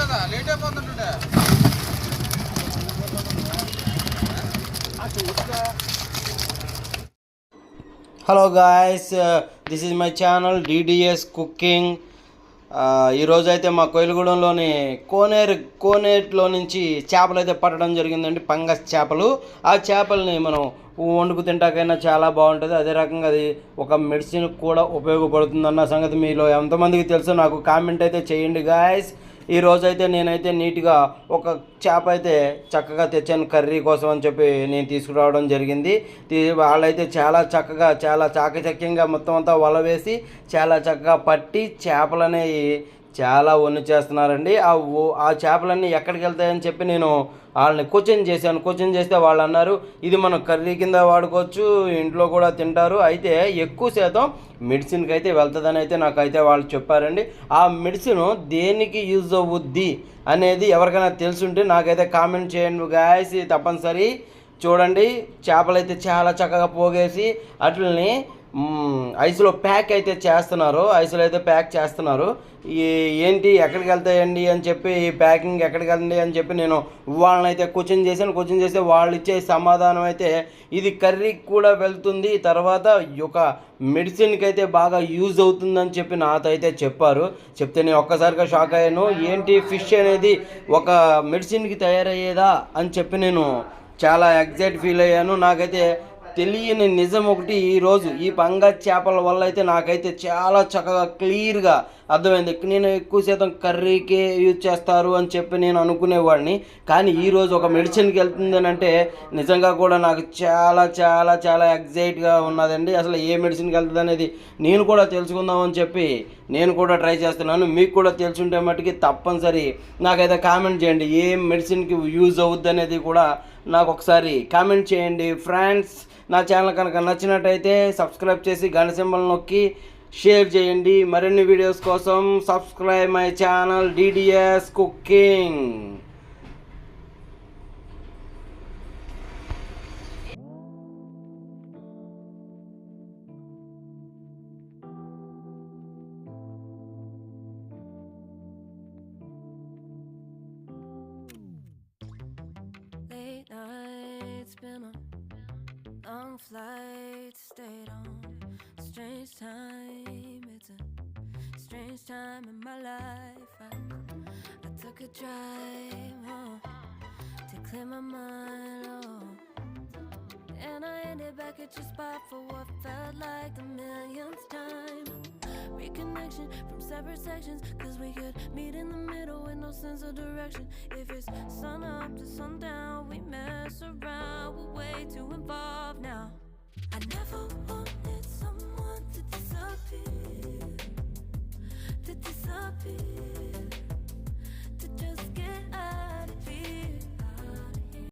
కదా late అయిపోతుంటుండే. Hello guys this is my channel DDS cooking ఈరోజు అయితే మా కోయిలగూడెంలోని కోనేరు కోనేట్లో నుంచి చేపలు అయితే పట్టడం జరిగిందండి పంగస్ చేపలు. ఆ చేపల్ని మనం వండుకు తింటాకైనా చాలా బాగుంటుంది. అదే రకంగా అది ఒక మెడిసిన్ కూడా ఉపయోగపడుతుందన్న సంగతి మీలో ఎంతమందికి తెలుసో నాకు కామెంట్ అయితే చేయండి గాయస్ ఈ రోజైతే నేనైతే నీట్గా ఒక చేప అయితే చక్కగా తెచ్చాను కర్రీ కోసం అని చెప్పి నేను తీసుకురావడం జరిగింది. తీ- వాళ్ళైతే చాలా చక్కగా చాలా చాకచక్యంగా మొత్తం అంతా వల వేసి చాలా చక్కగా పట్టి చేపలనేవి చాలా వన్ను చేస్తున్నారండి. ఆ ఆ చేపలన్నీ ఎక్కడికి వెళ్తాయని చెప్పి నేను వాళ్ళని క్వశ్చన్ చేశాను. క్వశ్చన్ చేస్తే వాళ్ళు అన్నారు ఇది మనం కర్రీ కింద వాడుకోవచ్చు ఇంట్లో కూడా తింటారు. అయితే ఎక్కువ శాతం మెడిసిన్కి అయితే వెళ్తుందని అయితే నాకైతే వాళ్ళు చెప్పారండి. ఆ మెడిసిన్ దేనికి యూజ్ అవుద్ది అనేది ఎవరికైనా తెలుసుంటే నాకైతే కామెంట్ చేయండి గాయస్. తప్పనిసరి చూడండి. చేపలు అయితే చాలా చక్కగా పోగేసి అట్లని ఐస్లో ప్యాక్ అయితే చేస్తున్నారు. ఐస్లో అయితే ప్యాక్ చేస్తున్నారు. ఈ ఏంటి ఎక్కడికి వెళ్తాయండి అని చెప్పి ఈ ప్యాకింగ్ ఎక్కడికి వెళ్ళండి అని చెప్పి నేను వాళ్ళని అయితే క్వశ్చన్ చేశాను. క్వశ్చన్ చేస్తే వాళ్ళు ఇచ్చే సమాధానం అయితే ఇది కర్రీకి కూడా వెళ్తుంది. తర్వాత ఒక యొక్క మెడిసిన్కి అయితే బాగా యూజ్ అవుతుందని చెప్పి నాతో అయితే చెప్పారు. చెప్తే నేను ఒక్కసారిగా షాక్ అయ్యాను. ఏంటి ఫిష్ అనేది ఒక మెడిసిన్కి తయారయ్యేదా అని చెప్పి నేను చాలా ఎగ్జైట్ ఫీల్ అయ్యాను. నాకైతే తెలియని నిజం ఒకటి ఈరోజు ఈ పంగ చేపల వల్ల అయితే నాకైతే చాలా చక్కగా క్లియర్గా అర్థమైంది. నేను ఎక్కువ శాతం కర్రీకే యూజ్ చేస్తారు అని చెప్పి నేను అనుకునేవాడిని. కానీ ఈరోజు ఒక మెడిసిన్కి వెళ్తుంది అని అంటే నిజంగా కూడా నాకు చాలా చాలా చాలా ఎగ్జైట్గా ఉన్నదండి. అసలు ఏ మెడిసిన్కి వెళ్తుంది అనేది నేను కూడా తెలుసుకుందామని చెప్పి నేను కూడా ట్రై చేస్తున్నాను. మీకు కూడా తెలుసుంటే మట్టుకి తప్పనిసరి. నాకైతే కామెంట్ చేయండి. ఏ మెడిసిన్కి యూజ్ అవుద్ది అనేది కూడా నాకు ఒకసారి కామెంట్ చేయండి. ఫ్రెండ్స్ నా ఛానల్ కనుక నచ్చినట్టయితే సబ్స్క్రైబ్ చేసి గంట సింబల్ నొక్కి షేర్ చేయండి. మరిన్ని వీడియోస్ కోసం subscribe my channel DDS cooking been on long flights, stayed on. Strange time, it's a strange time in my life. I, I took a drive home to clear my mind. Oh. And I ended back at your spot for what felt like the millionth time. Reconnection from separate sections, cause we could meet in the middle with no sense of direction. If it's sun up to sundown, we mess around, we're way too involved now. I never disappear.